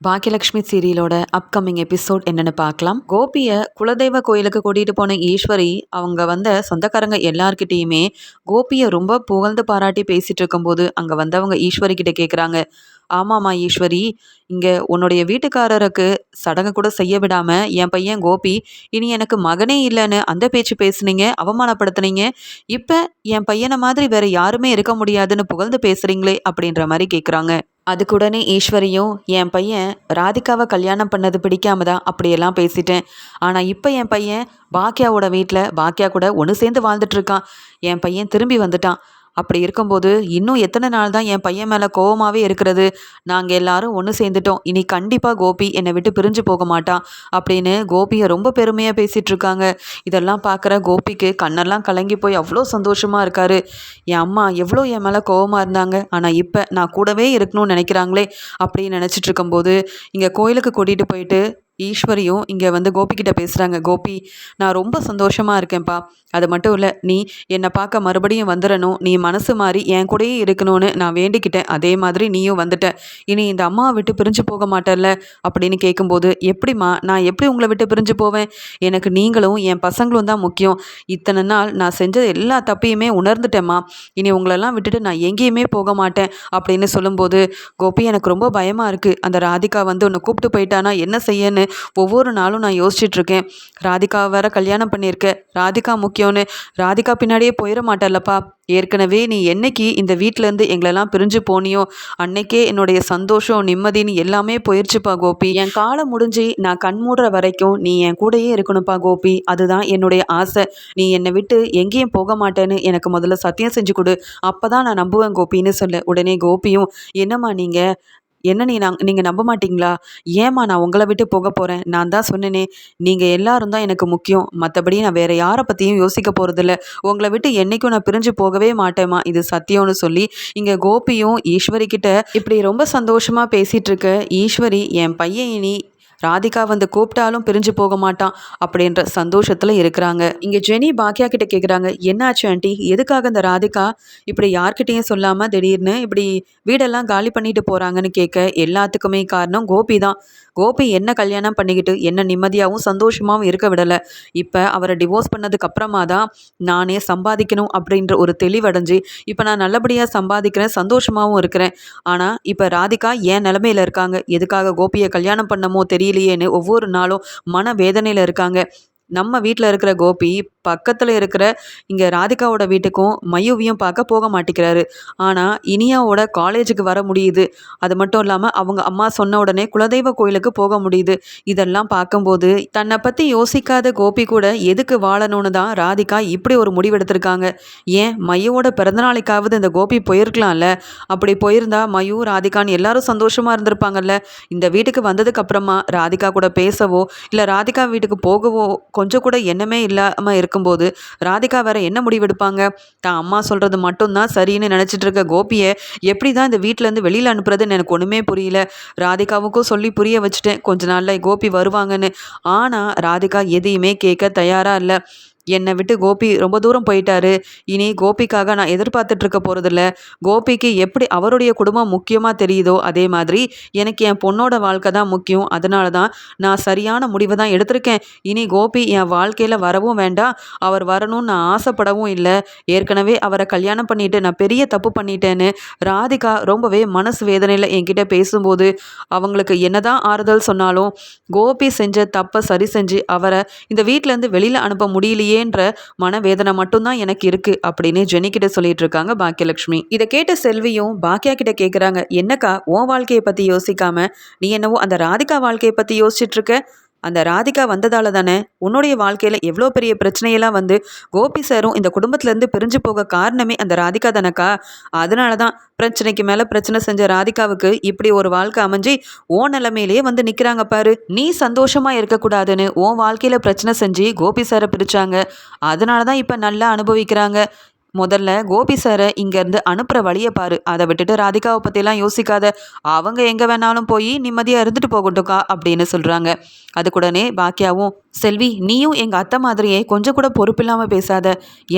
Baakiyalakshmi சீரியலோட upcoming episode என்னன்னு பார்க்கலாம். கோபியை குலதெய்வ கோயிலுக்கு கூட்டிகிட்டு போன ஈஸ்வரி அவங்க வந்த சொந்தக்காரங்க எல்லார்கிட்டேயுமே கோபியை ரொம்ப புகழ்ந்து பாராட்டி பேசிட்டு இருக்கும்போது அங்கே வந்தவங்க ஈஸ்வரி கிட்ட கேட்குறாங்க ஆமாம்மா ஈஸ்வரி இங்கே உன்னுடைய வீட்டுக்காரருக்கு சடங்கு கூட செய்ய விடாமல் என் பையன் கோபி இனி எனக்கு மகனே இல்லைன்னு அந்த பேச்சு பேசுனீங்க அவமானப்படுத்துனீங்க. இப்போ என் பையனை மாதிரி வேற யாருமே இருக்க முடியாதுன்னு புகழ்ந்து பேசுகிறீங்களே அப்படின்ற மாதிரி கேட்குறாங்க அதுக்குடனே ஈஸ்வரியும் என் பையன் ராதிகாவை கல்யாணம் பண்ணது பிடிக்காம தான் அப்படியெல்லாம் பேசிட்டேன். ஆனால் இப்போ என் பையன் பாக்கியாவோட வீட்டில் பாக்கியா கூட ஒன்று சேர்ந்து வாழ்ந்துட்டுருக்கான் என் பையன் திரும்பி வந்துட்டான். அப்படி இருக்கும்போது இன்னும் எத்தனை நாள் தான் என் பையன் மேலே கோவமாகவே இருக்கிறது? நாங்கள் எல்லாரும் ஒன்று சேர்ந்துட்டோம். இனி கண்டிப்பாக கோபி என்னை விட்டு பிரிஞ்சு போக மாட்டான் அப்படின்னு கோபியை ரொம்ப பெருமையாக பேசிகிட்டு இருக்காங்க. இதெல்லாம் பார்க்குற கோபிக்கு கண்ணெல்லாம் கலங்கி போய் அவ்வளோ சந்தோஷமாக இருக்காரு. என் அம்மா எவ்வளோ என் மேலே கோவமாக இருந்தாங்க. ஆனால் இப்போ நான் கூடவே இருக்கணும்னு நினைக்கிறாங்களே அப்படின்னு நினச்சிட்டு இருக்கும்போது இங்கே கோயிலுக்கு கூட்டிகிட்டு போயிட்டு ஈஸ்வரியும் இங்கே வந்து கோபிக்கிட்ட பேசுகிறாங்க கோபி நான் ரொம்ப சந்தோஷமாக இருக்கேன்ப்பா. அது மட்டும் இல்லை நீ என்னை பார்க்க மறுபடியும் வந்துடணும். நீ மனசு மாறி என் கூடயே இருக்கணும்னு நான் வேண்டிக்கிட்டேன். அதே மாதிரி நீயும் வந்துட்ட. இனி இந்த அம்மாவை விட்டு பிரிஞ்சு போக மாட்டல்ல? அப்படின்னு கேட்கும்போது எப்படிம்மா நான் எப்படி உங்களை விட்டு பிரிஞ்சு போவேன்? எனக்கு நீங்களும் என் பசங்களும் தான் முக்கியம். இத்தனை நாள் நான் செஞ்ச எல்லா தப்பையுமே உணர்ந்துட்டேம்மா. இனி உங்களெல்லாம் விட்டுட்டு நான் எங்கேயுமே போக மாட்டேன். அப்படின்னு சொல்லும்போது கோபி எனக்கு ரொம்ப பயமாக இருக்குது அந்த ராதிகா வந்து உன்னை கூப்பிட்டு போயிட்டானா? என்ன செய்யன்னு? ஒவ்வொரு நாளும் நான் யோசிச்சுட்ருக்கேன். ராதிகா வேற கல்யாணம் பண்ணியிருக்க. ராதிகா முக்கியம்னு. ராதிகா பின்னாடியே போயிட மாட்டேல்லப்பா ஏற்கனவே நீ என்னைக்கு இந்த வீட்டிலேருந்து எங்களெல்லாம் பிரிஞ்சு போனியோ அன்னைக்கே என்னுடைய சந்தோஷம் நிம்மதின்னு எல்லாமே போயிடுச்சுப்பா கோபி. என் காலம் முடிஞ்சு நான் கண் மூடுற வரைக்கும் நீ என் கூடயே இருக்கணும்ப்பா கோபி. அதுதான் என்னுடைய ஆசை. நீ என்னை விட்டு எங்கேயும் போக மாட்டேன்னு எனக்கு முதல்ல சத்தியம் செஞ்சு கொடு. அப்போ தான் நான் நம்புவேன் கோபின்னு சொல்ல. உடனே கோபியும் என்னம்மா நீங்கள் என்ன நீ நான் நீங்கள் நம்ப மாட்டிங்களா? ஏம்மா நான் உங்களை விட்டு போக போகிறேன் நான் தான் சொன்னேனே. நீங்கள் எல்லாரும் தான் எனக்கு முக்கியம். மற்றபடி நான் வேறு யாரை பற்றியும் யோசிக்க போகிறதில்ல உங்களை விட்டு என்றைக்கும் நான் பிரிஞ்சு போகவே மாட்டேம்மா. இது சத்தியம்னு சொல்லி இங்கே கோபியும் ஈஸ்வரி கிட்ட இப்படி ரொம்ப சந்தோஷமாக பேசிகிட்டு இருக்க. ஈஸ்வரி என் பையன் இனி ராதிகா வந்து கூப்பிட்டாலும் பிரிஞ்சு போக மாட்டான் அப்படின்ற சந்தோஷத்தில் இருக்கிறாங்க. இங்கே ஜெனி பாக்கியா கிட்ட கேட்குறாங்க என்னாச்சு ஆண்டி? எதுக்காக இந்த ராதிகா இப்படி யார்கிட்டையும் சொல்லாமல் திடீர்னு இப்படி வீடெல்லாம் காலி பண்ணிட்டு போகிறாங்கன்னு கேட்க எல்லாத்துக்குமே காரணம் கோபி தான். கோபி என்ன கல்யாணம் பண்ணிக்கிட்டு என்ன நிம்மதியாகவும் சந்தோஷமாகவும் இருக்க விடலை. இப்போ அவரை டிவோர்ஸ் பண்ணதுக்கு அப்புறமா தான் நானே சம்பாதிக்கணும் அப்படின்ற ஒரு தெளிவடைஞ்சு இப்போ நான் நல்லபடியாக சம்பாதிக்கிறேன் சந்தோஷமாகவும் இருக்கிறேன். ஆனால் இப்போ ராதிகா ஏன் நிலமையில இருக்காங்க? எதுக்காக கோபியை கல்யாணம் பண்ணமோ தெரியலையேன்னு ஒவ்வொரு நாளும் மன வேதனையில் இருக்காங்க. நம்ம வீட்டில் இருக்கிற கோபி பக்கத்தில் இருக்கிற இங்கே ராதிகாவோட வீட்டுக்கும் மயூவியும் பார்க்க போக மாட்டேங்கிறாரு ஆனால் இனியாவோட காலேஜுக்கு வர முடியுது. அது மட்டும் இல்லாமல் அவங்க அம்மா சொன்ன உடனே குலதெய்வ கோயிலுக்கு போக முடியுது. இதெல்லாம் பார்க்கும்போது தன்னை பற்றி யோசிக்காத கோபி கூட எதுக்கு வாழணும்னு தான் ராதிகா இப்படி ஒரு முடிவெடுத்திருக்காங்க. ஏன்? மையோட பிறந்தநாளைக்காவது இந்த கோபி போயிருக்கலாம்ல? அப்படி போயிருந்தா மயு ராதிகான்னு எல்லாரும் சந்தோஷமாக இருந்திருப்பாங்கல்ல? இந்த வீட்டுக்கு வந்ததுக்கு அப்புறமா ராதிகா கூட பேசவோ இல்லை ராதிகா வீட்டுக்கு போகவோ கொஞ்சம் கூட எண்ணமே இல்லாமல் இருக்கும்போது ராதிகா வேற என்ன முடிவெடுப்பாங்க? தான் அம்மா சொல்கிறது மட்டும்தான் சரின்னு நினச்சிட்டு இருக்க கோபியை எப்படி தான் இந்த வீட்டிலேருந்து வெளியில் அனுப்புறதுன்னு எனக்கு ஒன்றுமே புரியல. ராதிகாவுக்கும் சொல்லி புரிய வச்சுட்டேன். கொஞ்ச நாளில் கோபி வருவாங்கன்னு. ஆனால் ராதிகா எதையுமே கேட்க தயாராக இல்லை. என்னை விட்டு கோபி ரொம்ப தூரம் போயிட்டாரு. இனி கோபிக்காக நான் எதிர்பார்த்துட்டு இருக்க போகிறதில்ல கோபிக்கு எப்படி அவருடைய குடும்பம் முக்கியமாக தெரியுதோ அதே மாதிரி எனக்கு என் பொண்ணோட வாழ்க்கை தான் முக்கியம். அதனால தான் நான் சரியான முடிவை தான் எடுத்திருக்கேன். இனி கோபி என் வாழ்க்கையில் வரவும் வேண்டாம். அவர் வரணும்னு நான் ஆசைப்படவும் இல்லை. ஏற்கனவே அவரை கல்யாணம் பண்ணிட்டு நான் பெரிய தப்பு பண்ணிட்டேன்னு ராதிகா ரொம்பவே மனசு வேதனையில் என்கிட்ட பேசும்போது அவங்களுக்கு என்னதான் ஆறுதல் சொன்னாலும் கோபி செஞ்ச தப்பை சரி செஞ்சு அவரை இந்த வீட்டிலேருந்து வெளியில் அனுப்ப முடியலையே இல்லையேன்ற மனவேதனை மட்டும்தான் எனக்கு இருக்கு அப்படின்னு ஜெனிக்கிட்ட சொல்லிட்டு இருக்காங்க பாக்கியலட்சுமி இதை கேட்ட செல்வியும் பாக்கியா கிட்ட கேட்குறாங்க என்னக்கா உன் வாழ்க்கையை பத்தி யோசிக்காம நீ என்னவோ அந்த ராதிகா வாழ்க்கையை பத்தி யோசிச்சுட்டு இருக்க? அந்த ராதிகா வந்ததால தானே உன்னுடைய வாழ்க்கையில் எவ்வளோ பெரிய பிரச்சனையெல்லாம் வந்து கோபி சாரும் இந்த குடும்பத்துலேருந்து பிரிஞ்சு போக காரணமே அந்த ராதிகா தானக்கா? அதனால தான் பிரச்சனைக்கு மேலே பிரச்சனை செஞ்ச ராதிகாவுக்கு இப்படி ஒரு வாழ்க்கை அமைஞ்சு ஓ நிலைமையிலேயே வந்து நிற்கிறாங்க பாரு. நீ சந்தோஷமாக இருக்கக்கூடாதுன்னு உன் வாழ்க்கையில் பிரச்சனை செஞ்சு கோபி சாரை பிரித்தாங்க அதனால தான் இப்போ நல்லா அனுபவிக்கிறாங்க. முதல்ல கோபி சாரை இங்கேருந்து அனுப்புகிற வழியை பாரு. அதை விட்டுட்டு ராதிகாவை பற்றிலாம் யோசிக்காத. அவங்க எங்கே வேணாலும் போய் நிம்மதியாக இருந்துட்டு போகட்டும்க்கா அப்படின்னு சொல்கிறாங்க அதுக்குடனே பாக்கியாவும் செல்வி நீயும் எங்க அத்தை மாதிரியே கொஞ்சம் கூட பொறுப்பில்லாம பேசாத.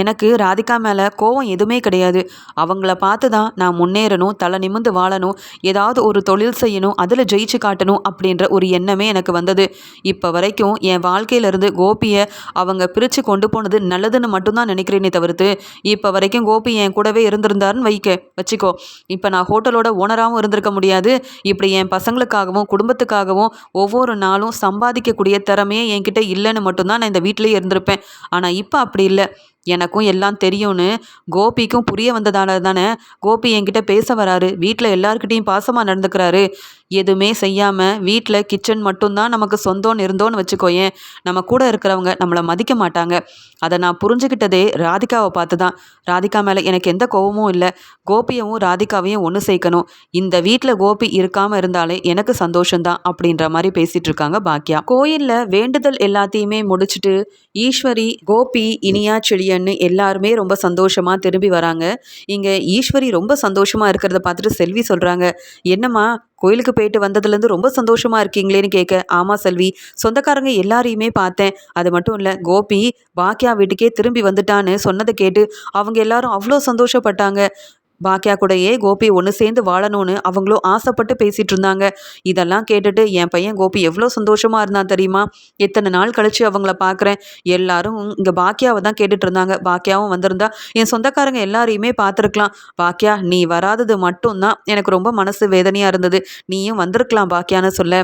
எனக்கு ராதிகா மேல கோவம் எதுவுமே கிடையாது. அவங்கள பார்த்து தான் நான் முன்னேறணும் தலை நிமிந்து வாழணும் ஏதாவது ஒரு தொழில் செய்யணும் அதில் ஜெயிச்சு காட்டணும் அப்படின்ற ஒரு எண்ணமே எனக்கு வந்தது. இப்போ வரைக்கும் என் வாழ்க்கையிலேருந்து கோபியை அவங்க பிரித்து கொண்டு போனது நல்லதுன்னு மட்டும்தான் நினைக்கிறேனே தவிர்த்து இப்போ வரைக்கும் கோபி என் கூடவே இருந்திருந்தாருன்னு வைக்க வச்சுக்கோ. இப்போ நான் ஹோட்டலோட ஓனராகவும் இருந்திருக்க முடியாது. இப்படி என் பசங்களுக்காகவும் குடும்பத்துக்காகவும் ஒவ்வொரு நாளும் சம்பாதிக்கக்கூடிய திறமையே என்கிட்ட இல்லைன்னு மட்டும்தான் நான் இந்த வீட்டிலேயே இருந்திருப்பேன். ஆனால் இப்போ அப்படி இல்லை. எனக்கும் எல்லாம் தெரியும்னு கோபிக்கும் புரிய வந்ததால தானே கோபி என்கிட்ட பேச வராரு. வீட்டில் எல்லாருக்கிட்டையும் பாசமாக நடந்துக்கிறாரு. எதுவுமே செய்யாமல் வீட்டில் கிச்சன் மட்டும்தான் நமக்கு சொந்தம்னு இருந்தோன்னு வச்சுக்கோயேன். நம்ம கூட இருக்கிறவங்க நம்மளை மதிக்க மாட்டாங்க. அதை நான் புரிஞ்சுக்கிட்டதே ராதிகாவை பார்த்து தான் ராதிகா மேலே எனக்கு எந்த கோபமும் இல்லை. கோபியவும் ராதிகாவையும் ஒன்று சேர்க்கணும். இந்த வீட்டில் கோபி இருக்காமல் இருந்தாலே எனக்கு சந்தோஷம்தான் அப்படின்ற மாதிரி பேசிகிட்டு இருக்காங்க பாக்கியா கோயிலில் வேண்டுதல் எல்லாத்தையுமே முடிச்சுட்டு ஈஸ்வரி கோபி இனியா செடியன்னு எல்லாருமே ரொம்ப சந்தோஷமாக திரும்பி வராங்க. இங்கே ஈஸ்வரி ரொம்ப சந்தோஷமாக இருக்கிறத பார்த்துட்டு செல்வி சொல்கிறாங்க என்னம்மா கோயிலுக்கு போயிட்டு வந்ததுலேருந்து ரொம்ப சந்தோஷமாக இருக்கீங்களேன்னு கேட்க ஆமாம் செல்வி சொந்தக்காரங்க எல்லாரையுமே பார்த்தேன். அது மட்டும் இல்லை கோபி பாக்கியா வீட்டுக்கே திரும்பி வந்துட்டான்னு சொன்னதை கேட்டு அவங்க எல்லாரும் அவ்வளோ சந்தோஷப்பட்டாங்க. பாக்கியா கூடயே கோபி ஒன்று சேர்ந்து வாழணும்னு அவங்களும் ஆசைப்பட்டு பேசிகிட்டு இருந்தாங்க. இதெல்லாம் கேட்டுட்டு என் பையன் கோபி எவ்வளோ சந்தோஷமாக இருந்தான் தெரியுமா? எத்தனை நாள் கழித்து அவங்கள பார்க்குறேன் எல்லாரும் இங்கே பாக்கியாவை தான் கேட்டுட்டு இருந்தாங்க. பாக்கியாவும் வந்திருந்தா என் சொந்தக்காரங்க எல்லாரையுமே பார்த்துருக்கலாம். பாக்கியா நீ வராதது மட்டும்தான். எனக்கு ரொம்ப மனசு வேதனையாக இருந்தது. நீயும் வந்திருக்கலாம் பாக்கியான்னு சொல்ல.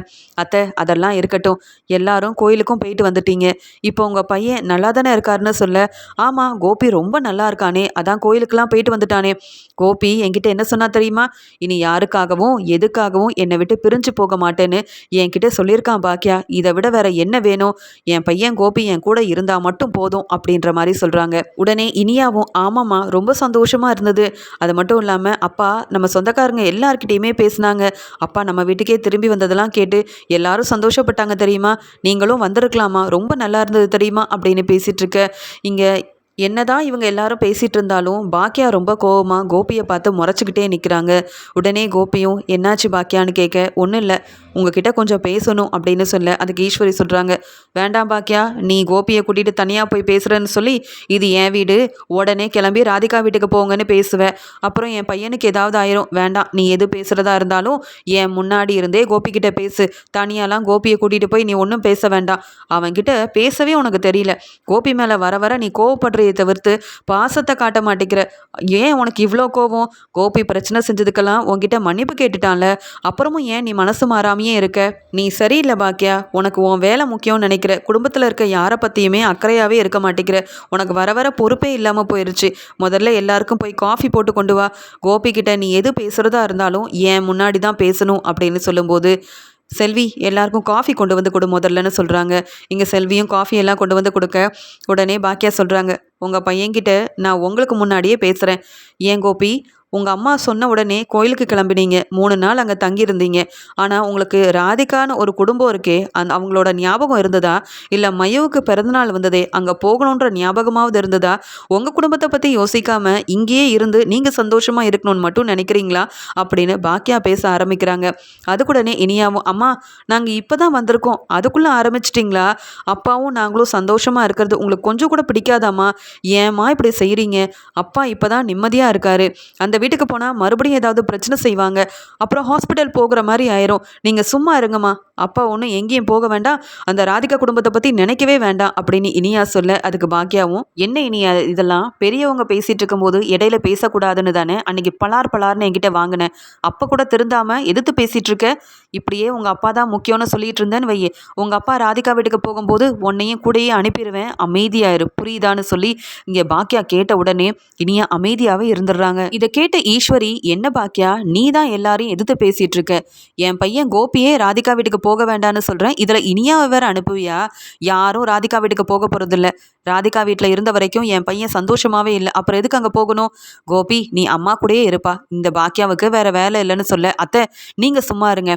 அத்தை அதெல்லாம் இருக்கட்டும். எல்லாரும் கோயிலுக்கும் போயிட்டு வந்துட்டீங்க. இப்போ உங்கள் பையன் நல்லா தானே இருக்காருன்னு சொல்ல. ஆமாம் கோபி ரொம்ப நல்லா இருக்கானே. அதான் கோயிலுக்கெல்லாம் போயிட்டு வந்துட்டானே. கோ கோபி என்கிட்ட என்ன சொன்னா தெரியுமா? இனி யாருக்காகவும் எதுக்காகவும் என்னை விட்டு பிரிஞ்சு போக மாட்டேன்னு என்கிட்ட சொல்லியிருக்கான் பாக்கியா இதை விட வேற என்ன வேணும்? என் பையன் கோபி என் கூட இருந்தா மட்டும் போதும் அப்படின்ற மாதிரி சொல்றாங்க. உடனே இனியாவும் ஆமாம்மா ரொம்ப சந்தோஷமா இருந்தது. அது மட்டும் இல்லாம அப்பா நம்ம சொந்தக்காரங்க எல்லார்கிட்டயுமே பேசினாங்க. அப்பா நம்ம வீட்டுக்கே திரும்பி வந்ததெல்லாம் கேட்டு எல்லாரும் சந்தோஷப்பட்டாங்க தெரியுமா? நீங்களும் வந்திருக்கலாமா? ரொம்ப நல்லா இருந்தது தெரியுமா? அப்படின்னு பேசிட்டு இருக்க. இங்க என்னதான் இவங்க எல்லாரும் பேசிகிட்டு இருந்தாலும் பாக்கியா ரொம்ப கோவமாக கோபியை பார்த்து முறைச்சிக்கிட்டே நிற்கிறாங்க உடனே கோபியும் என்னாச்சு பாக்கியான்னு கேட்க ஒன்றும் இல்லை. உங்ககிட்ட கொஞ்சம் பேசணும் அப்படின்னு சொல்ல அதுக்கு ஈஸ்வரி சொல்கிறாங்க வேண்டாம் பாக்கியா நீ கோபியை கூட்டிகிட்டு தனியாக போய் பேசுகிறேன்னு சொல்லி இது என் வீடு. உடனே கிளம்பி ராதிகா வீட்டுக்கு போங்கன்னு பேசுவேன் அப்புறம் என் பையனுக்கு ஏதாவது ஆயிரும். வேண்டாம் நீ எது பேசுகிறதா இருந்தாலும் என் முன்னாடி இருந்தே கோபிக்கிட்ட பேசு. தனியாலாம் கோபியை கூட்டிகிட்டு போய் நீ ஒன்றும் பேச வேண்டாம். அவன்கிட்ட பேசவே உனக்கு தெரியல. கோபி மேலே வர வர நீ கோவப்படுறதை தவிர்த்து பாசத்தை காட்ட மாட்டேங்கிற. ஏன் உனக்கு இவ்வளோ கோவம் கோபி பிரச்சனை செஞ்சதுக்கெல்லாம் உன்கிட்ட மன்னிப்பு கேட்டுட்டான்ல. அப்புறமும் ஏன் நீ மனசு மாறாமையே தனியே இருக்க? நீ சரியில்லை பாக்கியா? உனக்கு உன் வேலை முக்கியம்னு நினைக்கிற. குடும்பத்தில் இருக்க யாரை பற்றியுமே அக்கறையாகவே இருக்க மாட்டேங்கிற. உனக்கு வர வர பொறுப்பே இல்லாமல் போயிடுச்சு முதல்ல எல்லாருக்கும் போய் காஃபி போட்டு கொண்டு வா. கோபி நீ எது பேசுகிறதா இருந்தாலும் ஏன் முன்னாடி தான் பேசணும் அப்படின்னு சொல்லும்போது செல்வி எல்லாருக்கும் காஃபி கொண்டு வந்து கொடு முதல்லன்னு சொல்கிறாங்க இங்கே செல்வியும் காஃபி எல்லாம் கொண்டு வந்து கொடுக்க. உடனே பாக்கியா சொல்கிறாங்க உங்கள் பையன்கிட்ட நான் உங்களுக்கு முன்னாடியே பேசுகிறேன் ஏன் கோபி? உங்கள் அம்மா சொன்ன உடனே கோயிலுக்கு கிளம்பினீங்க. மூணு நாள் அங்கே தங்கியிருந்தீங்க. ஆனால் உங்களுக்கு ராதிகான்னு ஒரு குடும்பம் இருக்கே அந் அவங்களோட ஞாபகம் இருந்ததா? இல்லை மையவுக்கு பிறந்தநாள் வந்ததே அங்கே போகணுன்ற ஞாபகமாவது இருந்ததா? உங்கள் குடும்பத்தை பற்றி யோசிக்காமல் இங்கேயே இருந்து நீங்கள் சந்தோஷமாக இருக்கணும்னு மட்டும் நினைக்கிறீங்களா? அப்படின்னு பாக்கியா பேச ஆரம்பிக்கிறாங்க. அதுக்குடனே இனியாவும் அம்மா நாங்கள் இப்போ தான் வந்திருக்கோம். அதுக்குள்ளே ஆரம்பிச்சிட்டிங்களா? அப்பாவும் நாங்களும் சந்தோஷமாக இருக்கிறது உங்களுக்கு கொஞ்சம் கூட பிடிக்காதாம்மா? ஏம்மா இப்படி செய்கிறீங்க அப்பா இப்போ தான் நிம்மதியாக இருக்காரு. அந்த வீட்டுக்கு போனால் மறுபடியும் ஏதாவது பிரச்சனை செய்வாங்க. அப்புறம் ஹாஸ்பிட்டல் போகிற மாதிரி ஆயிரும். நீங்கள் சும்மா இருங்கம்மா. அப்பா ஒன்றும் எங்கேயும் போக வேண்டாம். அந்த ராதிகா குடும்பத்தை பற்றி நினைக்கவே வேண்டாம் அப்படின்னு இனியா சொல்ல அதுக்கு பாக்கியாவும் என்ன இனியா இதெல்லாம்? பெரியவங்க பேசிகிட்டு இருக்கும்போது இடையில பேசக்கூடாதுன்னு தானே? அன்னைக்கு பலார் பலார்னு என்கிட்ட வாங்கினேன் அப்போ கூட திருந்தாமல் எதிர்த்து பேசிகிட்டு இருக்க? இப்படியே உங்கள் அப்பா தான் முக்கியம்னு சொல்லிட்டு இருந்தேன்னு வையே. உங்கள் அப்பா ராதிகா வீட்டுக்கு போகும்போது உன்னையும் கூடயே அனுப்பிடுவேன் அமைதியாயிரு. புரியுதான்னு சொல்லி இங்கே பாக்கியா கேட்ட உடனே இனியா அமைதியாகவே இருந்துடுறாங்க. இதை கேட்ட ஈஸ்வரி என்ன பாக்கியா நீ தான் எல்லாரையும் எதிர்த்து பேசிகிட்டு இருக்க. என் பையன் கோபியே ராதிகா வீட்டுக்கு போக வேண்டாம்னு சொல்கிறேன் இதில் இனியாவை வேறு அனுப்புவியா? யாரும் ராதிகா வீட்டுக்கு போக போகிறதில்ல ராதிகா வீட்டில் இருந்த வரைக்கும் என் பையன் சந்தோஷமாகவே இல்லை. அப்புறம் எதுக்கு அங்கே போகணும்? கோபி நீ அம்மா கூடயே இருப்பா. இந்த பாக்கியாவுக்கு வேறு வேலை இல்லைன்னு சொல்ல. அத்தை நீங்கள் சும்மா இருங்க.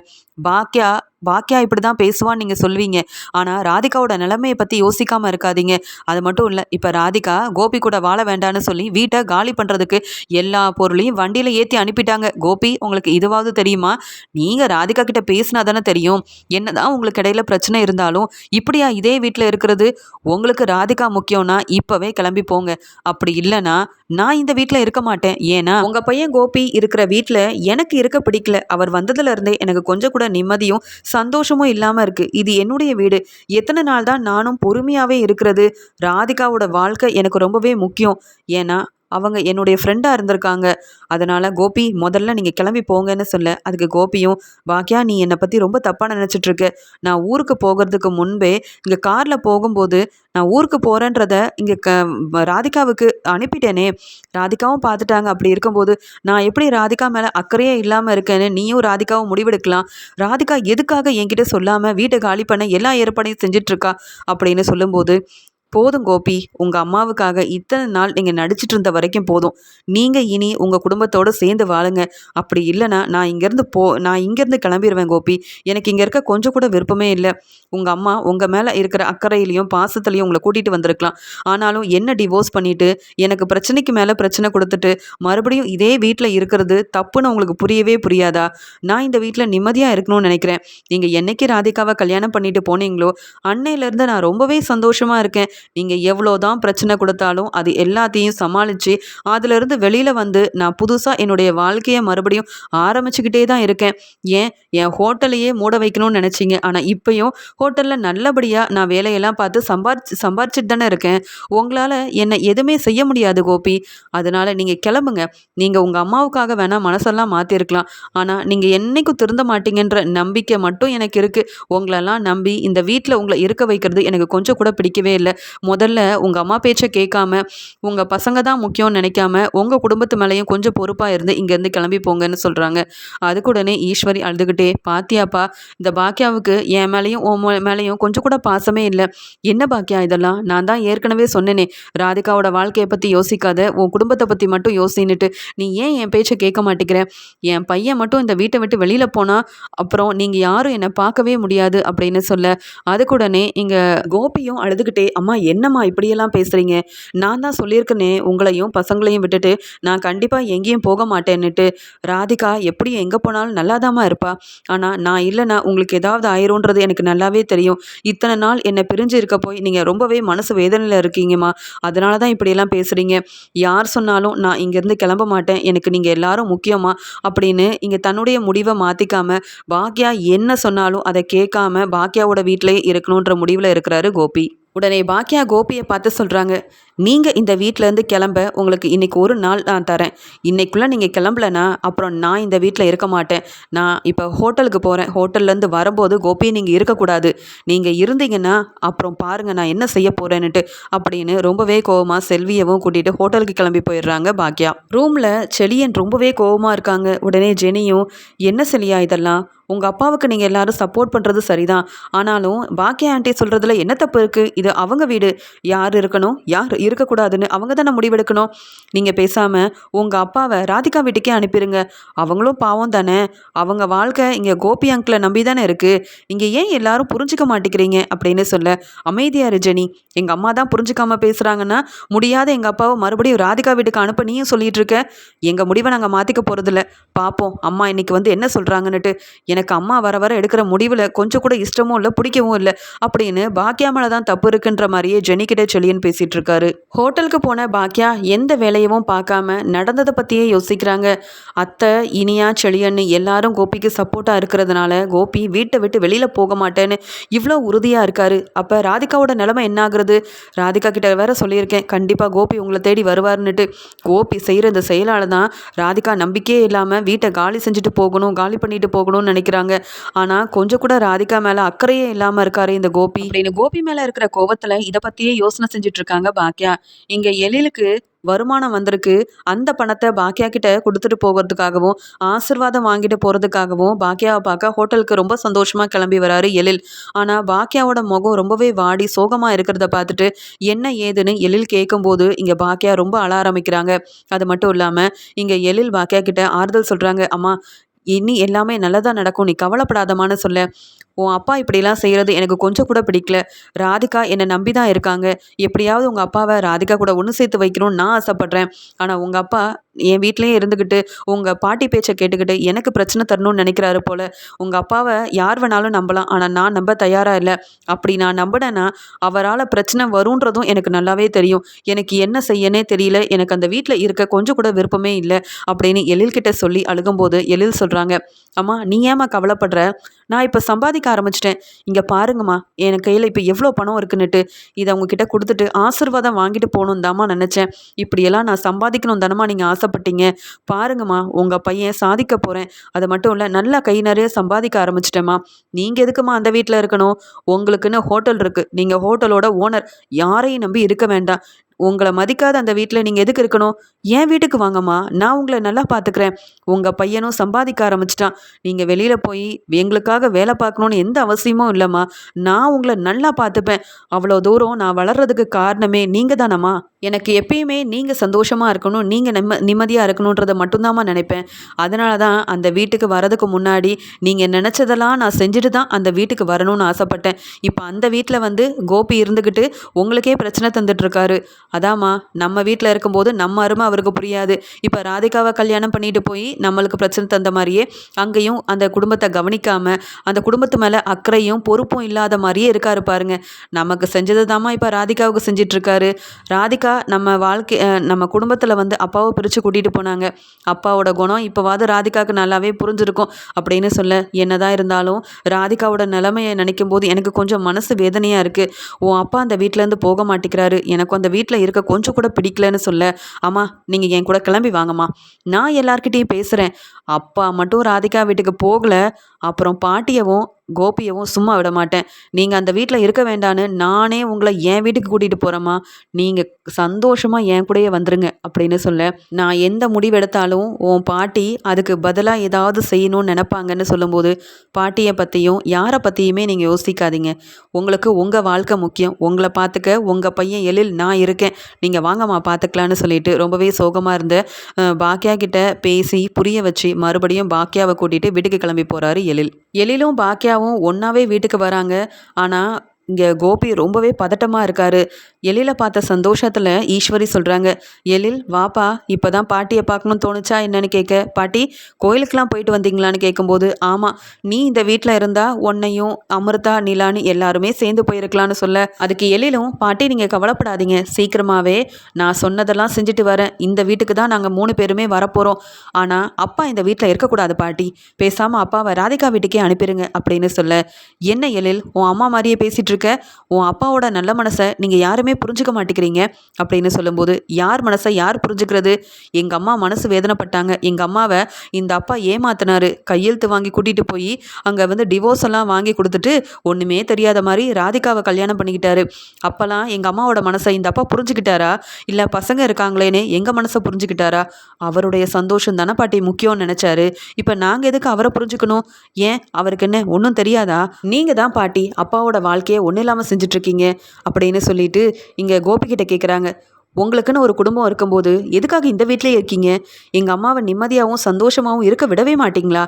பாக்கியா பாக்கியா இப்படி தான் பேசுவான்னு நீங்கள் சொல்வீங்க ஆனால் ராதிகாவோட நிலைமையை பற்றி யோசிக்காமல் இருக்காதீங்க. அது மட்டும் இல்லை இப்போ ராதிகா கோபி கூட வாழ வேண்டான்னு சொல்லி வீட்டை காலி பண்ணுறதுக்கு எல்லா பொருளையும் வண்டியில் ஏற்றி அனுப்பிட்டாங்க. கோபி உங்களுக்கு இதுவாவது தெரியுமா? நீங்கள் ராதிகா கிட்ட பேசினா தானே தெரியும். என்னதான் உங்களுக்கு இடையில பிரச்சனை இருந்தாலும் இப்படியா இதே வீட்டில் இருக்கிறது? உங்களுக்கு ராதிகா முக்கியம்னா இப்போவே கிளம்பி போங்க. அப்படி இல்லைன்னா நான் இந்த வீட்டில் இருக்க மாட்டேன். ஏன்னா உங்கள் பையன் கோபி இருக்கிற வீட்டில் எனக்கு இருக்க பிடிக்கல. அவர் வந்ததுலேருந்தே எனக்கு கொஞ்சம் கூட நிம்மதியும் சந்தோஷமும் இல்லாமல் இருக்குது இது என்னுடைய வீடு. எத்தனை நாள் தான் நானும் பொறுமையாகவே இருக்கிறது. ராதிகாவோட வாழ்க்கை எனக்கு ரொம்பவே முக்கியம். ஏன்னா அவங்க என்னுடைய ஃப்ரெண்டாக இருந்திருக்காங்க. அதனால் கோபி முதல்ல நீங்கள் கிளம்பி போங்கன்னு சொல்ல அதுக்கு கோபியும் பாக்கியா நீ என்னை பற்றி ரொம்ப தப்பாக நினச்சிட்ருக்க. நான் ஊருக்கு போகிறதுக்கு முன்பே இங்கே காரில் போகும்போது நான் ஊருக்கு போகிறேன்றத இங்கே க ராதிகாவுக்கு அனுப்பிட்டேனே. ராதிகாவும் பார்த்துட்டாங்க அப்படி இருக்கும்போது நான் எப்படி ராதிகா மேலே அக்கறையே இல்லாமல் இருக்கேன்னு நீயும் ராதிகாவும் முடிவெடுக்கலாம். ராதிகா எதுக்காக என்கிட்ட சொல்லாமல் வீட்டை காலி பண்ண எல்லா ஏற்பாடையும் செஞ்சிட்ருக்கா? அப்படின்னு சொல்லும்போது போதும் கோபி. உங்கள் அம்மாவுக்காக இத்தனை நாள் நீங்கள் நடிச்சிட்டு இருந்த வரைக்கும் போதும். நீங்கள் இனி உங்கள் குடும்பத்தோடு சேர்ந்து வாழுங்க. அப்படி இல்லைனா நான் இங்கேருந்து போ நான் இங்கேருந்து கிளம்பிடுவேன் கோபி. எனக்கு இங்கே இருக்க கொஞ்சம் கூட விருப்பமே இல்லை. உங்கள் அம்மா உங்கள் மேலே இருக்கிற அக்கறையிலையும் பாசத்துலையும் உங்களை கூட்டிகிட்டு வந்திருக்கலாம். ஆனாலும் என்ன டிவோர்ஸ் பண்ணிவிட்டு எனக்கு பிரச்சனைக்கு மேலே பிரச்சனை கொடுத்துட்டு மறுபடியும் இதே வீட்டில் இருக்கிறது தப்புன்னு உங்களுக்கு புரியவே புரியாதா? நான் இந்த வீட்டில் நிம்மதியாக இருக்கணும்னு நினைக்கிறேன். நீங்கள் என்னைக்கு ராதிகாவை கல்யாணம் பண்ணிட்டு போனீங்களோ அன்னையிலேருந்து நான் ரொம்பவே சந்தோஷமாக இருக்கேன். நீங்கள் எவ்வளோ தான் பிரச்சனை கொடுத்தாலும் அது எல்லாத்தையும் சமாளித்து அதிலிருந்து வெளியில் வந்து நான் புதுசாக என்னுடைய வாழ்க்கையை மறுபடியும் ஆரம்பிச்சுக்கிட்டே தான் இருக்கேன். ஏன்? என் ஹோட்டலையே மூட வைக்கணும்னு நினச்சிங்க. ஆனால் இப்போயும் ஹோட்டலில் நல்லபடியாக நான் வேலையெல்லாம் பார்த்து சம்பாரிச்சு சம்பாரிச்சிட்டு தானே இருக்கேன். உங்களால் என்னை எதுவுமே செய்ய முடியாது கோபி. அதனால் நீங்கள் கிளம்புங்க. நீங்கள் உங்கள் அம்மாவுக்காக வேணால் மனசெல்லாம் மாற்றிருக்கலாம் ஆனால் நீங்கள் என்றைக்கும் திருந்த மாட்டீங்கன்ற நம்பிக்கை மட்டும் எனக்கு இருக்குது உங்களெல்லாம் நம்பி இந்த வீட்டில் உங்களை இருக்க வைக்கிறது எனக்கு கொஞ்சம் கூட பிடிக்கவே இல்லை. முதல்ல உங்கள் அம்மா பேச்சை கேட்காம உங்கள் பசங்க தான் முக்கியம்னு நினைக்காம உங்கள் குடும்பத்து மேலேயும் கொஞ்சம் பொறுப்பாக இருந்து இங்கேருந்து கிளம்பி போங்கன்னு சொல்கிறாங்க அதுக்குடனே ஈஸ்வரி அழுதுகிட்டே பாத்தியாப்பா இந்த பாக்கியாவுக்கு என் மேலேயும் உன் மேலேயும் கொஞ்சம் கூட பாசமே இல்லை. என்ன பாக்கியா இதெல்லாம்? நான் தான் ஏற்கனவே சொன்னேனே. ராதிகாவோட வாழ்க்கையை பற்றி யோசிக்காத உன் குடும்பத்தை பற்றி மட்டும் யோசின்னுட்டு நீ ஏன் என் பேச்சை கேட்க மாட்டேங்கிற? என் பையன் மட்டும் இந்த வீட்டை விட்டு வெளியில் போனால் அப்புறம் நீங்கள் யாரும் என்னை பார்க்கவே முடியாது அப்படின்னு சொல்ல அதுக்குடனே இங்கே கோபியும் அழுதுகிட்டே அம்மா என்னம்மா இப்படியெல்லாம் பேசுகிறீங்க நான் தான் சொல்லியிருக்கனே உங்களையும் பசங்களையும் விட்டுட்டு நான் கண்டிப்பாக எங்கேயும் போக மாட்டேன்னுட்டு. ராதிகா எப்படி எங்கே போனாலும் நல்லாதாம்மா இருப்பா. ஆனால் நான் இல்லைனா உங்களுக்கு ஏதாவது ஆயிரும்ன்றது எனக்கு நல்லாவே தெரியும். இத்தனை நாள் என்னை பிரிஞ்சு இருக்க போய் நீங்கள் ரொம்பவே மனசு வேதனையில் இருக்கீங்கம்மா. அதனால தான் இப்படியெல்லாம் பேசுகிறீங்க யார் சொன்னாலும் நான் இங்கேருந்து கிளம்ப மாட்டேன். எனக்கு நீங்கள் எல்லாரும் முக்கியமா அப்படின்னு இங்கே தன்னுடைய முடிவை மாற்றிக்காம பாக்யா என்ன சொன்னாலும் அதை கேட்காம பாக்யாவோட வீட்டிலே இருக்கணுன்ற முடிவில் இருக்கிறாரு கோபி. உடனே பாக்கியா கோபியை பார்த்து சொல்கிறாங்க நீங்கள் இந்த வீட்டிலேருந்து கிளம்ப உங்களுக்கு இன்றைக்கி ஒரு நாள் நான் தரேன். இன்றைக்குள்ளே நீங்கள் கிளம்பலனா அப்புறம் நான் இந்த வீட்டில் இருக்க மாட்டேன். நான் இப்போ ஹோட்டலுக்கு போகிறேன் ஹோட்டல்லேருந்து வரும்போது கோபி நீங்கள் இருக்கக்கூடாது. நீங்கள் இருந்தீங்கன்னா அப்புறம் பாருங்கள் நான் என்ன செய்ய போகிறேன்னுட்டு அப்படின்னு ரொம்பவே கோவமாக செல்வியவும் கூட்டிகிட்டு ஹோட்டலுக்கு கிளம்பி போயிடுறாங்க பாக்கியா ரூமில் செலியன் ரொம்பவே கோவமாக இருக்காங்க. உடனே ஜெனியும் என்ன செலியா இதெல்லாம்? உங்கள் அப்பாவுக்கு நீங்கள் எல்லாரும் சப்போர்ட் பண்ணுறது சரிதான். ஆனாலும் பாக்கிய ஆண்டி சொல்கிறதுல என்ன தப்பு இருக்குது இது அவங்க வீடு. யார் இருக்கணும்? யார் இருக்கக்கூடாதுன்னு அவங்க தானே முடிவெடுக்கணும். நீங்கள் பேசாமல் உங்கள் அப்பாவை ராதிகா வீட்டுக்கே அனுப்பிடுங்க அவங்களும் பாவம் தானே. அவங்க வாழ்க்கை இங்கே கோபி அங்கிளை நம்பி தானே இருக்குது இங்கே ஏன் எல்லாரும் புரிஞ்சிக்க மாட்டேங்கிறீங்க? அப்படின்னு சொல்ல அமைதியாக ரஜினி எங்கள் அம்மா தான் புரிஞ்சுக்காம பேசுகிறாங்கன்னா முடியாத எங்கள் அப்பாவை மறுபடியும் ராதிகா வீட்டுக்கு அனுப்ப நீயும் சொல்லிட்டு இருக்க. எங்கள் முடிவை நாங்கள் மாற்றிக்க போகிறதில்ல பார்ப்போம் அம்மா இன்னைக்கு வந்து என்ன சொல்கிறாங்கன்னுட்டு எனக்கு எனக்கு அம்மா வர வர எடுக்கிற முடிவில் கொஞ்சம் கூட இஷ்டமும் இல்லை பிடிக்கவும் இல்லை அப்படின்னு பாக்கியா மேலே தான் தப்பு இருக்குன்ற மாதிரியே ஜெனிக்கிட்ட செலியன் பேசிகிட்டு இருக்காரு ஹோட்டலுக்கு போன பாக்கியா எந்த வேலையவும் பார்க்காம நடந்ததை பற்றியே யோசிக்கிறாங்க. அத்தை இனியா செழியன்னு எல்லாரும் கோபிக்கு சப்போர்ட்டாக இருக்கிறதுனால கோபி வீட்டை விட்டு வெளியில் போக மாட்டேன்னு இவ்வளோ உறுதியாக இருக்காரு. அப்போ ராதிகாவோட நிலைமை என்ன ஆகுறது ராதிகா கிட்ட வேற சொல்லியிருக்கேன். கண்டிப்பாக கோபி உங்களை தேடி வருவார்னுட்டு கோபி செய்கிற இந்த செயலால் தான் ராதிகா நம்பிக்கையே இல்லாமல் வீட்டை காலி செஞ்சுட்டு போகணும் காலி பண்ணிட்டு போகணும்னு நினைக்கிறேன் நினைக்கிறாங்க ஆனால் கொஞ்சம் கூட ராதிகா மேலே அக்கறையே இல்லாமல் இருக்காரு இந்த கோபி. அப்படின்னு கோபி மேலே இருக்கிற கோபத்தில் இதை பற்றியே யோசனை செஞ்சுட்டு இருக்காங்க பாக்கியா இங்கே எழிலுக்கு வருமானம் வந்திருக்கு. அந்த பணத்தை பாக்கியா கிட்ட கொடுத்துட்டு போகிறதுக்காகவும் ஆசிர்வாதம் வாங்கிட்டு போகிறதுக்காகவும் பாக்கியாவை பார்க்க ஹோட்டலுக்கு ரொம்ப சந்தோஷமாக கிளம்பி வராரு எழில். ஆனால் பாக்கியாவோட முகம் ரொம்பவே வாடி சோகமாக இருக்கிறத பார்த்துட்டு என்ன ஏதுன்னு? எழில் கேட்கும்போது இங்கே பாக்கியா ரொம்ப அழ ஆரம்பிக்கிறாங்க. அது மட்டும் இல்லாமல் இங்கே எழில் பாக்கியா கிட்ட ஆறுதல் சொல்கிறாங்க அம்மா இனி எல்லாமே நல்லதாக நடக்கும். நீ கவலைப்படாதமான்னு சொல்ல உன் அப்பா இப்படிலாம் செய்கிறது எனக்கு கொஞ்சம் கூட பிடிக்கல. ராதிகா என்னை நம்பி தான் இருக்காங்க. எப்படியாவது உங்கள் அப்பாவை ராதிகா கூட ஒன்று சேர்த்து வைக்கணும்னு நான் ஆசைப்பட்றேன். ஆனால் உங்கள் அப்பா என் வீட்லேயே இருந்துக்கிட்டு உங்கள் பாட்டி பேச்சை கேட்டுக்கிட்டு எனக்கு பிரச்சனை தரணும்னு நினைக்கிறாரு போல். உங்கள் அப்பாவை யார் வேணாலும் நம்பலாம் ஆனால் நான் நம்ப தயாராக இல்லை. அப்படி நான் நம்பினேன்னா அவரால் பிரச்சனை வருன்றதும் எனக்கு நல்லாவே தெரியும். எனக்கு என்ன செய்யனே தெரியல. எனக்கு அந்த வீட்டில் இருக்க கொஞ்சம் கூட விருப்பமே இல்லை அப்படின்னு எழில்கிட்ட சொல்லி அழுகும்போது எழில் சொல்கிறாங்க அம்மா நீ ஏமா கவலைப்படுற? நான் இப்போ சம்பாதிக்க ஆரம்பிச்சிட்டேன். இங்கே பாருங்கம்மா என் கையில் இப்போ எவ்வளோ பணம் இருக்குன்னுட்டு. இதை உங்ககிட்ட கொடுத்துட்டு ஆசீர்வாதம் வாங்கிட்டு போகணும் தாம்மா நினச்சேன். இப்படியெல்லாம் நான் சம்பாதிக்கணும் தானம்மா நீங்கள் ஆசைப்பட்டீங்க. பாருங்கம்மா உங்கள் பையன் சாதிக்க போகிறேன் அது மட்டும் இல்லை நல்லா கை நிறைய சம்பாதிக்க ஆரம்பிச்சிட்டேம்மா. நீங்கள் எதுக்குமா அந்த வீட்டில் இருக்கணும்? உங்களுக்குன்னு ஹோட்டல் இருக்குது நீங்கள் ஹோட்டலோட ஓனர் யாரையும் நம்பி இருக்க வேண்டாம். உங்களை மதிக்காத அந்த வீட்டில் நீங்கள் எதுக்கு இருக்கணும்? என் வீட்டுக்கு வாங்கம்மா. நான் உங்களை நல்லா பார்த்துக்கிறேன் உங்கள் பையனும் சம்பாதிக்க ஆரம்பிச்சிட்டான். நீங்கள் வெளியில் போய் எங்களுக்காக வேலை பார்க்கணுன்னு எந்த அவசியமும் இல்லைம்மா. நான் உங்களை நல்லா பார்த்துப்பேன் அவ்வளோ தூரம் நான் வளர்கிறதுக்கு காரணமே நீங்கள் தானம்மா எனக்கு எப்பயுமே நீங்கள் சந்தோஷமாக இருக்கணும் நீங்கள் நிம்ம நிம்மதியாக இருக்கணுன்றதை மட்டும்தாம்மா நினைப்பேன். அதனால தான் அந்த வீட்டுக்கு வரதுக்கு முன்னாடி நீங்கள் நினச்சதெல்லாம் நான் செஞ்சுட்டு தான் அந்த வீட்டுக்கு வரணும்னு ஆசைப்பட்டேன். இப்போ அந்த வீட்டில் வந்து கோபி இருந்துக்கிட்டு உங்களுக்கே பிரச்சனை தந்துட்டுருக்காரு அதாம்மா நம்ம வீட்டில் இருக்கும்போது நம்ம அருமை அவருக்கு புரியாது. இப்போ ராதிகாவை கல்யாணம் பண்ணிட்டு போய் நம்மளுக்கு பிரச்சனை தந்த மாதிரியே அங்கேயும் அந்த குடும்பத்தை கவனிக்காமல் அந்த குடும்பத்து மேலே அக்கறையும் பொறுப்பும் இல்லாத மாதிரியே இருக்காரு பாருங்க. நமக்கு செஞ்சது தாம்மா இப்போ ராதிகாவுக்கு செஞ்சிட்ருக்காரு. ராதிகா நம்ம வாழ்க்கை நம்ம குடும்பத்தில் வந்து அப்பாவை பிரித்து கூட்டிகிட்டு போனாங்க. அப்பாவோட குணம் இப்போவாது ராதிகாவுக்கு நல்லாவே புரிஞ்சிருக்கும் அப்படின்னு சொல்ல என்னதான் இருந்தாலும் ராதிகாவோட நிலைமையை நினைக்கும் போது எனக்கு கொஞ்சம் மனசு வேதனையாக இருக்குது உன் அப்பா அந்த வீட்டிலேருந்து போக மாட்டேங்கிறாரு. எனக்கும் அந்த வீட்டில் இருக்க கொஞ்சம் கூட பிடிக்கலன்னு சொல்ல அம்மா நீங்கள் என் கூட கிளம்பி வாங்கம்மா. நான் எல்லார்கிட்டேயும் பேசுகிறேன் அப்பா மட்டும் ராதிகா வீட்டுக்கு போகல. அப்புறம் பாட்டியவும் கோபியவும் சும்மா விட மாட்டேன். நீங்கள் அந்த வீட்டில் இருக்க வேண்டான்னு நானே உங்களை என் வீட்டுக்கு கூட்டிகிட்டு போகிறேம்மா நீங்கள் சந்தோஷமாக என் கூடயே வந்துருங்க அப்படின்னு சொல்ல நான் எந்த முடிவு எடுத்தாலும் உன் பாட்டி அதுக்கு பதிலாக ஏதாவது செய்யணும்னு நினப்பாங்கன்னு சொல்லும்போது பாட்டியை பற்றியும் யாரை பற்றியுமே நீங்கள் யோசிக்காதீங்க. உங்களுக்கு உங்கள் வாழ்க்கை முக்கியம். உங்களை பார்த்துக்க உங்கள் பையன் எழில் நான் இருக்கேன். நீங்கள் வாங்கம்மா பார்த்துக்கலான்னு சொல்லிட்டு ரொம்பவே சோகமாக இருந்த பாக்கியா கிட்ட பேசி புரிய வச்சு மறுபடியும் பாக்கியாவை கூட்டிகிட்டு வீட்டுக்கு கிளம்பி போகிறாரு எழில். எழிலும் பாக்கியாவும் ஒன்றாவே வீட்டுக்கு வராங்க. ஆனால் இங்கே கோபி ரொம்பவே பதட்டமாக இருக்கார். எழில பார்த்த சந்தோஷத்தில் ஈஸ்வரி சொல்கிறாங்க எழில் வாப்பா இப்போ தான் பாட்டியை பார்க்கணும்னு தோணுச்சா என்னன்னு கேட்க? பாட்டி கோயிலுக்கெலாம் போயிட்டு வந்தீங்களான்னு கேட்கும்போது ஆமாம் நீ இந்த வீட்டில் இருந்தால் உன்னையும் அமிர்தா நிலான்னு எல்லாருமே சேர்ந்து போயிருக்கலான்னு சொல்ல. அதுக்கு எழிலும் பாட்டி நீங்கள் கவலைப்படாதீங்க சீக்கிரமாகவே நான் சொன்னதெல்லாம் செஞ்சுட்டு வரேன். இந்த வீட்டுக்கு தான் நாங்கள் மூணு பேருமே வரப்போகிறோம் ஆனால் அப்பா இந்த வீட்டில் இருக்கக்கூடாது பாட்டி. பேசாமல் அப்பாவை ராதிகா வீட்டுக்கே அனுப்பிடுங்க அப்படின்னு சொல்ல. என்ன எழில் உன் அம்மா மாதிரியே பேசிகிட்டு இருக்க உன் அப்பாவோட நல்ல மனசை நீங்கள் யாருமே புரிஞ்சுக்க மாட்டேங்கிறீங்க அப்படின்னு சொல்லும்போது யார் மனசை யார் புரிஞ்சுக்கிறது? எங்கள் அம்மா மனசு வேதனைப்பட்டாங்க. எங்கள் அம்மாவை இந்த அப்பா ஏமாத்தினாரு. கையெழுத்து வாங்கி கூட்டிகிட்டு போய் அங்கே வந்து டிவோர்ஸ் எல்லாம் வாங்கி கொடுத்துட்டு ஒன்றுமே தெரியாத மாதிரி ராதிகாவை கல்யாணம் பண்ணிக்கிட்டாரு. அப்போல்லாம் எங்கள் அம்மாவோட மனசை இந்த அப்பா புரிஞ்சுக்கிட்டாரா? இல்லை பசங்க இருக்காங்களேன்னு எங்கள் மனசை புரிஞ்சுக்கிட்டாரா? அவருடைய சந்தோஷம் தானே பாட்டி முக்கியம்னு நினச்சாரு. இப்போ நாங்கள் எதுக்கு அவரை புரிஞ்சுக்கணும்? ஏன்? அவருக்கு என்ன? ஒன்றும் தெரியாதா? நீங்கள் தான் பாட்டி அப்பாவோட வாழ்க்கையை ஒன்றும் இல்லாமல் செஞ்சிட்ருக்கீங்க அப்படின்னு சொல்லிட்டு இங்கே கோபிக்கிட்ட கேட்குறாங்க உங்களுக்குன்னு ஒரு குடும்பம் இருக்கும்போது எதுக்காக இந்த வீட்டிலே இருக்கீங்க? எங்கள் அம்மாவை நிம்மதியாகவும் சந்தோஷமாகவும் இருக்க விடவே மாட்டிங்களா?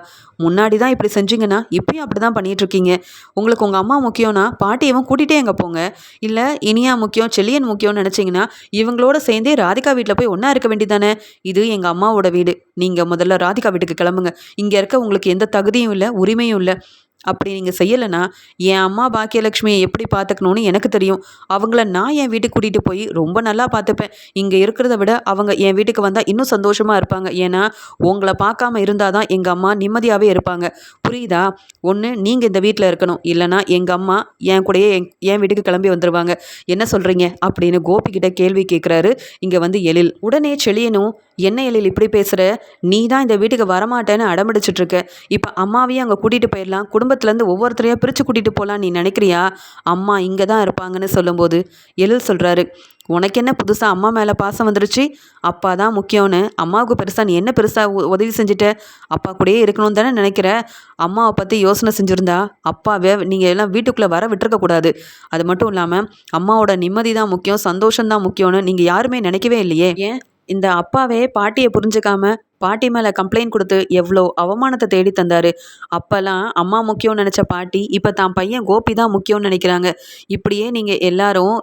முன்னாடி தான் இப்படி செஞ்சீங்கன்னா இப்பயும் அப்படி தான் பண்ணிகிட்ருக்கீங்க உங்களுக்கு உங்கள் அம்மா முக்கியம்னா பாட்டியவும் கூட்டிகிட்டே எங்கே போங்க. இல்லை இனியா முக்கியம் செல்லியன் முக்கியம்னு நினச்சிங்கன்னா இவங்களோட சேர்ந்தே ராதிகா வீட்டில் போய் ஒன்றா இருக்க வேண்டியதானே இது எங்கள் அம்மாவோட வீடு. நீங்கள் முதல்ல ராதிகா வீட்டுக்கு கிளம்புங்க. இங்கே இருக்க உங்களுக்கு எந்த தகுதியும் இல்லை உரிமையும் இல்லை. அப்படி நீங்கள் செய்யலைன்னா என் அம்மா பாக்கியலட்சுமியை எப்படி பார்த்துக்கணும்னு எனக்கு தெரியும். அவங்கள நான் என் வீட்டுக்கு கூட்டிகிட்டு போய் ரொம்ப நல்லா பார்த்துப்பேன். இங்கே இருக்கிறத விட அவங்க என் வீட்டுக்கு வந்தால் இன்னும் சந்தோஷமாக இருப்பாங்க. ஏன்னா உங்களை பார்க்காம இருந்தால் தான் எங்கள் அம்மா நிம்மதியாகவே இருப்பாங்க. புரியுதா? ஒன்று நீங்கள் இந்த வீட்டில் இருக்கணும். இல்லைனா எங்கள் அம்மா என் கூடயே என் என் வீட்டுக்கு கிளம்பி வந்துடுவாங்க என்ன சொல்கிறீங்க அப்படின்னு கோபிக்கிட்ட கேள்வி கேட்குறாரு இங்கே வந்து எழில். உடனே செழியனும் என்ன எழில் இப்படி பேசுகிற நீ தான் இந்த வீட்டுக்கு வரமாட்டேன்னு அடம்பிடிச்சிட்ருக்க இப்போ அம்மாவையும் அங்கே கூட்டிகிட்டு போயிடலாம். குடும்பத்துலேருந்து ஒவ்வொருத்தரையாக பிரித்து கூட்டிகிட்டு போகலாம் நீ நினைக்கிறியா? அம்மா இங்கே தான் இருப்பாங்கன்னு சொல்லும்போது எழில் சொல்கிறாரு உனக்கு என்ன புதுசாக அம்மா மேலே பாசம் வந்துருச்சு? அப்பா தான் முக்கியம்னு. அம்மாவுக்கு பெருசாக நீ என்ன பெருசாக உதவி செஞ்சுட்ட? அப்பா கூடயே இருக்கணும்னு தானே நினைக்கிற? அம்மாவை பற்றி யோசனை செஞ்சுருந்தா அப்பாவே நீங்கள் எல்லாம் வீட்டுக்குள்ளே வர விட்டுருக்கக்கூடாது அது மட்டும் இல்லாமல் அம்மாவோட நிம்மதி தான் முக்கியம் சந்தோஷம் தான் முக்கியம்னு நீங்கள் யாருமே நினைக்கவே இல்லையே. ஏன் இந்த அப்பாவே பாட்டியை புரிஞ்சுக்காம பாட்டி மேலே கம்ப்ளைண்ட் கொடுத்து எவ்வளோ அவமானத்தை தேடி தந்தார். அப்போல்லாம் அம்மா முக்கியம்னு நினச்ச பாட்டி இப்போ தான் பையன் கோபி தான் முக்கியம்னு நினைக்கிறாங்க. இப்படியே நீங்கள் எல்லாரும்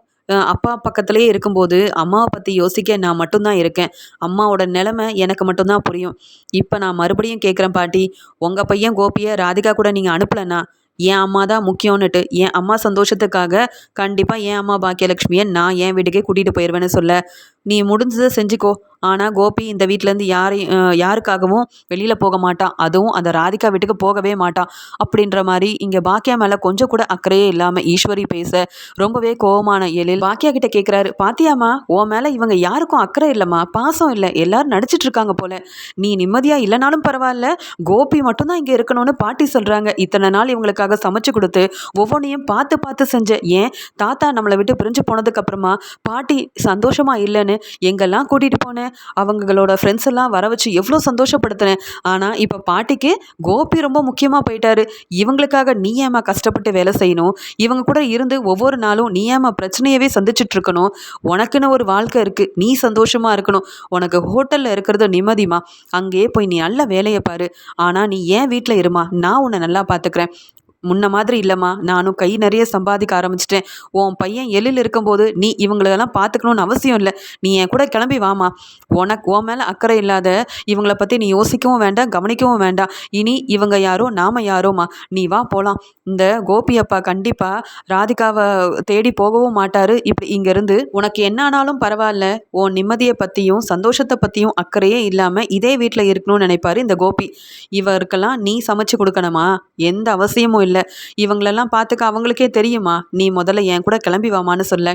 அப்பா பக்கத்துலேயே இருக்கும்போது அம்மாவை பற்றி யோசிக்க நான் மட்டும்தான் இருக்கேன். அம்மாவோட நிலமை எனக்கு மட்டும்தான் புரியும். இப்போ நான் மறுபடியும் கேட்குறேன் பாட்டி உங்கள் பையன் கோபியை ராதிகா கூட நீங்கள் அனுப்பலைன்னா என் அம்மா தான் முக்கியம்னுட்டு. என் அம்மா சந்தோஷத்துக்காக கண்டிப்பாக என் அம்மா பாக்கியலட்சுமியை நான் என் வீட்டுக்கே கூட்டிகிட்டு போயிடுவேன்னு சொல்ல. நீ முடிஞ்சதை செஞ்சுக்கோ. ஆனால் கோபி இந்த வீட்டிலேருந்து யாரையும் யாருக்காகவும் வெளியில் போக மாட்டான் அதுவும் அந்த ராதிகா வீட்டுக்கு போகவே மாட்டான் அப்படின்ற மாதிரி இங்கே பாக்கியா மேலே கொஞ்சம் கூட அக்கறையே இல்லாமல் ஈஸ்வரி பேச ரொம்பவே கோபமான எழில் பாக்கியா கிட்ட கேட்குறாரு பாத்தியாமா உன் மேலே இவங்க யாருக்கும் அக்கறை இல்லைம்மா பாசம் இல்லை எல்லாரும் நடிச்சிட்டு இருக்காங்க போல. நீ நிம்மதியாக இல்லைனாலும் பரவாயில்ல கோபி மட்டும்தான் இங்கே இருக்கணும்னு பாட்டி சொல்கிறாங்க இத்தனை நாள் இவங்களுக்காக சமைச்சு கொடுத்து ஒவ்வொன்றையும் பார்த்து பார்த்து செஞ்ச ஏன் தாத்தா நம்மளை விட்டு பிரிஞ்சு போனதுக்கப்புறமா பாட்டி சந்தோஷமாக இல்லைன்னு எங்கெல்லாம் கூட்டிகிட்டு போனேன் அவங்களோட ஃப்ரெண்ட்ஸ் எல்லாம் வர வச்சு எவ்வளோ சந்தோஷப்படுத்தினேன். ஆனால் இப்போ பாட்டிக்கு கோபி ரொம்ப முக்கியமாக போயிட்டாரு. இவங்களுக்காக நீ ஏமா கஷ்டப்பட்டு வேலை செய்யணும்? இவங்க கூட இருந்து ஒவ்வொரு நாளும் நீ ஏமா பிரச்சனையவே சந்திச்சுட்டு இருக்கணும்? உனக்குன்னு ஒரு வாழ்க்கை இருக்குது நீ சந்தோஷமாக இருக்கணும். உனக்கு ஹோட்டலில் இருக்கிறது நிம்மதிமா அங்கேயே போய் நீ நல்ல வேலையை பாரு. ஆனால் நீ ஏன் வீட்டில் இருமா? நான் உன்னை நல்லா பார்த்துக்கிறேன் முன்ன மாதிரி இல்லைம்மா. நானும் கை நிறைய சம்பாதிக்க ஆரம்பிச்சிட்டேன். உன் பையன் எழில் இருக்கும்போது நீ இவங்களெல்லாம் பார்த்துக்கணுன்னு அவசியம் இல்லை. நீ என் கூட கிளம்பி வாமா உனக்கு உன் மேலே அக்கறை இல்லாத இவங்கள பற்றி நீ யோசிக்கவும் வேண்டாம் கவனிக்கவும் வேண்டாம். இனி இவங்க யாரோ நாம யாரோமா நீ வா போகலாம் இந்த கோபி அப்பா கண்டிப்பாக ராதிகாவை தேடி போகவும் மாட்டார். இப்படி இங்கேருந்து உனக்கு என்ன ஆனாலும் பரவாயில்ல. உன் நிம்மதியை பற்றியும் சந்தோஷத்தை பற்றியும் அக்கறையே இல்லாமல் இதே வீட்டில் இருக்கணும்னு நினைப்பாரு இந்த கோபி. இவருக்கெல்லாம் நீ சமைச்சு கொடுக்கணுமா? எந்த அவசியமும் இல்லை. இவங்களெல்லாம் பார்த்துக்க அவங்களுக்கே தெரியுமா? நீ முதல்ல என் கூட கிளம்பி வாமான்னு சொல்ல.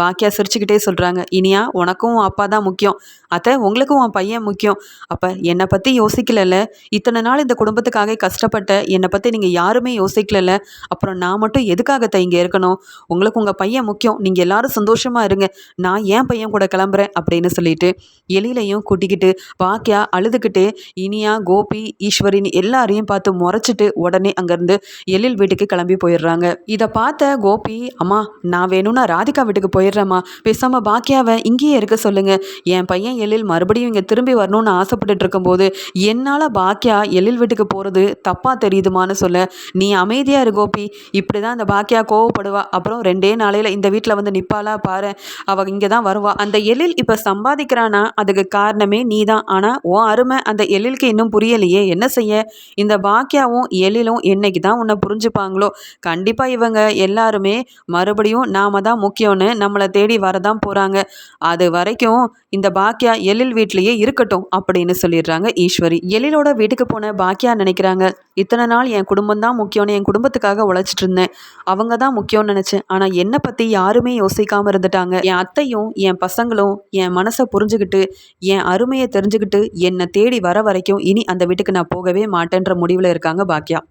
பாக்கியா சிரிச்சுக்கிட்டே சொல்கிறாங்க இனியா உனக்கும் அப்பா தான் முக்கியம். அத்தை உங்களுக்கும் உன் பையன் முக்கியம். அப்போ என்னை பற்றி யோசிக்கலல்ல? இத்தனை நாள் இந்த குடும்பத்துக்காக கஷ்டப்பட்ட என்னை பற்றி நீங்கள் யாருமே யோசிக்கலல்ல? அப்புறம் நான் மட்டும் எதுக்காகத்தை இங்கே இருக்கணும்? உங்களுக்கு உங்கள் பையன் முக்கியம். நீங்கள் எல்லாரும் சந்தோஷமாக இருங்க. நான் ஏன் பையன் கூட கிளம்புறேன் அப்படின்னு சொல்லிட்டு எலியிலையும் கூட்டிக்கிட்டு பாக்கியா அழுதுகிட்டு இனியா கோபி ஈஸ்வரின் எல்லாரையும் பார்த்து முறைச்சிட்டு உடனே அங்கேருந்து எழில் வீட்டுக்கு கிளம்பி போயிடுறாங்க. இதை பார்த்த கோபி அம்மா நான் வேணும்னா ராதிகா வீட்டுக்கு போய் போயிடுறேம்மா. பேசாமல் பாக்கியாவை இங்கேயே இருக்க சொல்லுங்க. என் பையன் எழில் மறுபடியும் இங்கே திரும்பி வரணும்னு ஆசைப்பட்டுட்டு இருக்கும்போது என்னால் பாக்கியா எழில் வீட்டுக்கு போகிறது தப்பாக தெரியுதுமான்னு சொல்ல. நீ அமைதியாக இரு கோபி. இப்படி தான் அந்த பாக்கியா கோவப்படுவா. அப்புறம் ரெண்டே நாளையில் இந்த வீட்டில் வந்து நிற்பாளா பாரு. அவள் இங்கே தான் வருவா. அந்த எழில் இப்போ சம்பாதிக்கிறானா? அதுக்கு காரணமே நீ தான் ஆனால் உன் அருமை அந்த எழிலுக்கு இன்னும் புரியலையே. என்ன செய்ய? இந்த பாக்கியாவும் எழிலும் என்னைக்கு தான் உன்னை புரிஞ்சுப்பாங்களோ? கண்டிப்பாக இவங்க எல்லாருமே மறுபடியும் நாம தான் முக்கியம்னு நம்ம நம்மளை தேடி வரதான் போகிறாங்க அது வரைக்கும் இந்த பாக்கியா எழில் வீட்லேயே இருக்கட்டும் அப்படின்னு சொல்லிடுறாங்க ஈஸ்வரி. எழிலோட வீட்டுக்கு போன பாக்கியா நினைக்கிறாங்க இத்தனை நாள் என் குடும்பம் தான் முக்கியம்னு என் குடும்பத்துக்காக உழைச்சிட்டு இருந்தேன். அவங்க தான் முக்கியம்னு நினச்சேன். ஆனால் என்னை பற்றி யாருமே யோசிக்காமல் இருந்துட்டாங்க. என் அத்தையும் என் பசங்களும் என் மனசை புரிஞ்சுக்கிட்டு என் அருமையை தெரிஞ்சுக்கிட்டு என்னை தேடி வர வரைக்கும் இனி அந்த வீட்டுக்கு நான் போகவே மாட்டேன்ற முடிவில் இருக்காங்க பாக்கியா